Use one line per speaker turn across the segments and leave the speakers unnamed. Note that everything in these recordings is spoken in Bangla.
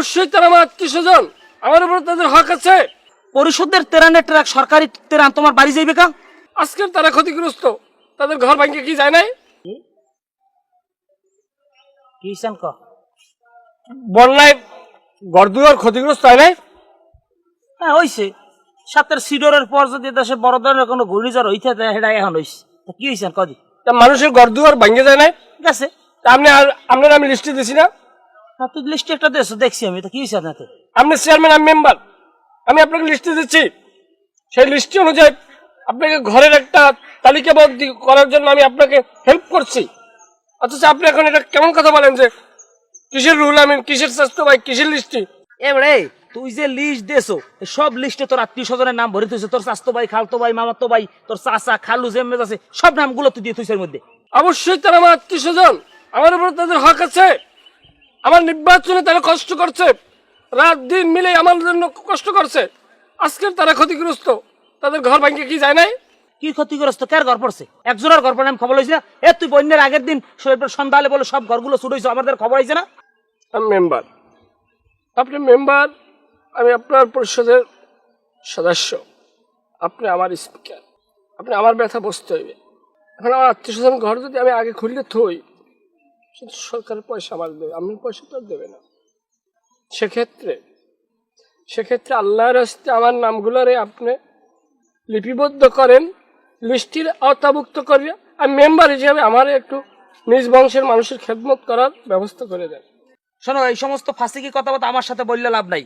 অবশ্যই তারা আমার আত্মীয় স্বজন। আমার উপর তাদের হক আছে।
পরিষদের তেরানের ট্রাক সরকারি তেরান তোমার বাড়ি যাইবে কা?
আজকের তারা ক্ষতিগ্রস্ত। তাদের ঘর ভাঙ্গে কি যায় নাই?
কি? ক
বন্যায় ঘর দুয়ার ক্ষতিগ্রস্ত হয় নাই?
হ্যাঁ হইছে। সাতের সিডরের পর যদি দেশে বড় ধরনের কোনো ঘূর্ণিঝড় হইতে সেটা এখন হইছে। তা কি হইছেন কদি
তা মানুষের ঘর দুয়ার যায় নাই?
গেছে।
তা আপনি আর আপনার আমি লিস্টে দিছি না।
না তুই লিস্টে একটা দেশ দেখছি আমি তা কি হইছে আপনাকে
আপনি চেয়ারম্যান আমি মেম্বার আমি আপনাকে লিস্টে দিচ্ছি সেই লিস্ট অনুযায়ী আপনাকে ঘরের একটা তালিকাবদ্ধ করার জন্য আমি আপনাকে হেল্প করছি। অথচ আপনি এখন এটা কেমন কথা বলেন যে কিসের রুল আমি কিসের স্বাস্থ্য ভাই কিসের লিস্টি
এবারে তুই যে লিস্ট দেছো সব লিস্টে তোর আত্মীয় স্বজনের নাম ভরে তুইছে তোর স্বাস্থ্য ভাই খালতো ভাই মামাতো ভাই তোর চাচা খালু জেমেজ আছে সব নামগুলো তুই দিয়ে তুইছে এর মধ্যে।
অবশ্যই তারা আমার আত্মীয় স্বজন। আমার উপর তাদের হক আছে। আমার নির্বাচনে তারা কষ্ট করছে। রাত দিন মিলে আমার জন্য কষ্ট করছে। আজকের তারা ক্ষতিগ্রস্ত। তাদের ঘর ভাঙ্গে কি যায় নাই?
কি ক্ষতিগ্রস্ত? কার ঘর পড়ছে? একজনের ঘর পড়ে আমি খবর হয়েছে না। এ তুই বন্যার আগের দিন সন্ধ্যা বলে সব ঘরগুলো হয়েছে আমাদের খবর হয়েছে না?
আমি মেম্বার আপনি মেম্বার আমি আপনার পরিষদের সদস্য। আপনি আমার স্পিকার আপনি আমার ব্যথা বসতে হইবে। এখন আমার আত্মীয় স্বজন ঘর যদি আমি আগে খুললে থই সেটা সরকারের পয়সা আমার দেবে আমার পয়সা তো আর দেবে না। সেক্ষেত্রে সেক্ষেত্রে আল্লাহর হস্তে আমার নামগুলোরে আপনি লিপিবদ্ধ করেন, লিস্টির আওতাভুক্ত করিয়া আমি মেম্বার হিসেবে আমার একটু নিজ বংশের মানুষের খেদমত করার ব্যবস্থা করে দেন।
শোনো, এই সমস্ত ফাঁসিকি কথাবার্তা আমার সাথে বললে লাভ নাই।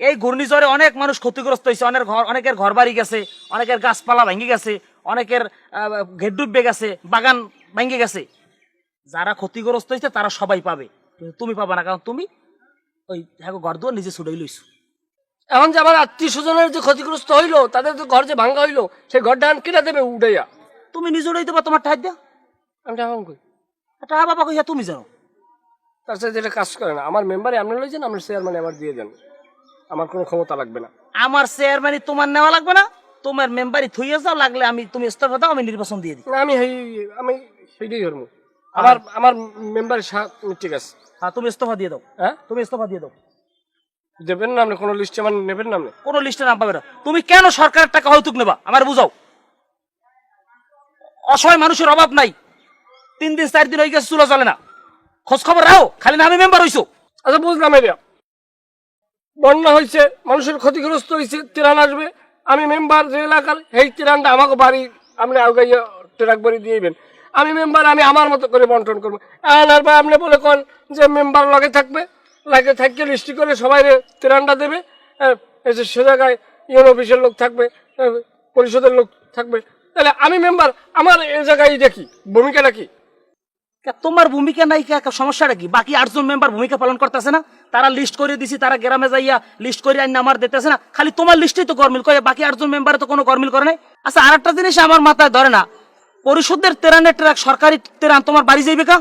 এই ঘূর্ণিঝড়ে অনেক মানুষ ক্ষতিগ্রস্ত হয়েছে, অনেক ঘর, অনেকের ঘর বাড়ি গেছে, অনেকের গাছপালা ভেঙে গেছে, অনেকের ঘের ডুববে গেছে, বাগান ভেঙে গেছে। যারা ক্ষতিগ্রস্ত হয়েছে তারা সবাই পাবে। কিন্তু তুমি পাবে না কারণ তুমি ওই হ্যাঁ ঘর দুয়ার নিজে ছুটাই লইছো।
এখন যে আমার আত্মীয় স্বজনের যে ক্ষতিগ্রস্ত হইল তাদের তো ঘর যে ভাঙ্গা হইল সেই ঘরটা এখন কিনা দেবে উঠাইয়া
তুমি নিজে উড়াই দেবা তোমার ঠাই দিয়া।
আমি এখন কই?
এটা বাবা কইয়া তুমি জানো
তার সাথে যেটা কাজ করে না আমার মেম্বারে আপনি লইছেন আপনার চেয়ারম্যানে আমার দিয়ে দেন। আমার কোনো ক্ষমতা লাগবে না।
আমার চেয়ারম্যানই তোমার নেওয়া লাগবে না তোমার মেম্বারই থইয়ে যাও লাগলে আমি তুমি ইস্তফা দাও আমি নির্বাচন দিয়ে দিই।
না, আমি আমি সেইটাই ধরবো আমার আমার মেম্বার ঠিক আছে।
হ্যাঁ তুমি ইস্তফা দিয়ে দাও।
হ্যাঁ?
তুমি ইস্তফা দিয়ে দাও।
দেবেন না আপনি? কোনো লিস্টে আমার নেবেন না আপনি?
কোন লিস্টে নাম পাবে না। তুমি কেন সরকারের টাকা হয়তুক নেবা? আমার বুঝাও। অসহায় মানুষের অভাব নাই। তিন দিন চার দিন হয়ে গেছে চুলা চলে না। খোঁজ খবর রাখো খালি না আমি মেম্বার হইছো।
আচ্ছা বুঝলাম এটা। বন্যা হয়েছে মানুষের ক্ষতিগ্রস্ত হয়েছে তিরান আসবে। আমি মেম্বার যে এলাকার এই তিরানটা আমাকে বাড়ি আপনি আগাইয়া ট্রাক বাড়ি দিয়েবেন আমি মেম্বার আমি আমার মতো করে বন্টন করব। আর ভাই আপনি বলে কোন যে মেম্বার লগে থাকবে? লাগে থাকলে লিস্টি করে সবাই তিরানটা দেবে। হ্যাঁ, এই যে সে জায়গায় ইউন অফিসের লোক থাকবে হ্যাঁ, পরিষদের লোক থাকবে। তাহলে আমি মেম্বার আমার এই জায়গায় এটা কি? ভূমিকাটা কি?
তোমার ভূমিকা নাই সমস্যাটা কি? বাকি আটজন মেম্বার ভূমিকা পালন করতেছে না? তারা লিস্ট করে দিছি তারা গ্রামে যাইয়া লিস্ট করে আইন আমার দিতেছে না। খালি তোমার লিস্টেই তো গরমিল। করে বাকি আটজন মেম্বারে তো কোনো গরমিল করে নাই? আচ্ছা আর একটা জিনিস আমার মাথায় ধরে না। পরিষদের তেরানের ট্রাক সরকারি তেরান তোমার বাড়ি যাইবে কা?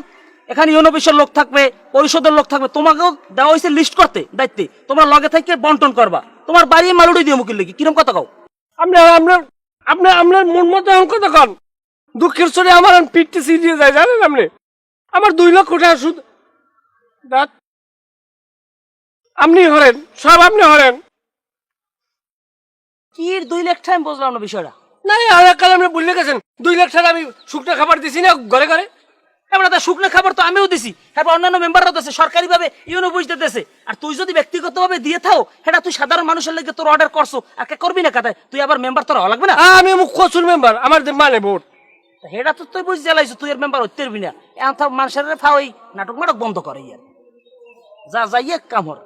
এখানে ইউন অফিসের লোক থাকবে পরিষদের লোক থাকবে। তোমাকেও দেওয়া হয়েছে লিস্ট করতে দায়িত্বে। তোমরা লগে থেকে বন্টন করবা। তোমার বাড়ি মালুড়ি দিয়ে মুখিল লিখি কিরম কথা কও?
আপনি আপনার আপনি আপনার মন মতো এখন কত কন। দুঃখের চরে আমার পিঠতে সিরিয়ে যায় জানেন আপনি? আমার দুই লক্ষ টাকা সুদ। দাঁত। আপনি হরেন সব আপনি হরেন।
কি দুই লাখ টাইম বুঝলাম না বিষয়টা?
না আর কাল আপনি বললে গেছেন। দুই লাখ টাকা আমি শুকনো খাবার দিছি না ঘরে ঘরে।
এবার তো শুকনো খাবার তো আমিও দিছি। হ্যাঁ অন্যান্য মেম্বাররাও দিছে সরকারি ভাবে ইউনো বুঝতে দিতেছে। আর তুই যদি ব্যক্তিগত ভাবে দিয়ে থাও সেটা তুই সাধারণ মানুষের লেগে তোর অর্ডার করছ। আর কে করবি না কাতায় তুই আবার মেম্বার তোর লাগবে না?
আমি মুখ কচুর মেম্বার আমার যে মানে ভোট।
সেটা তো তুই বুঝতে জ্বালাইছো তুই এর মেম্বার হইতে পারবি না। এখন মানুষের ফাওই নাটক মাটক বন্ধ করে ইয়ার। যা যাইয়ে কামড়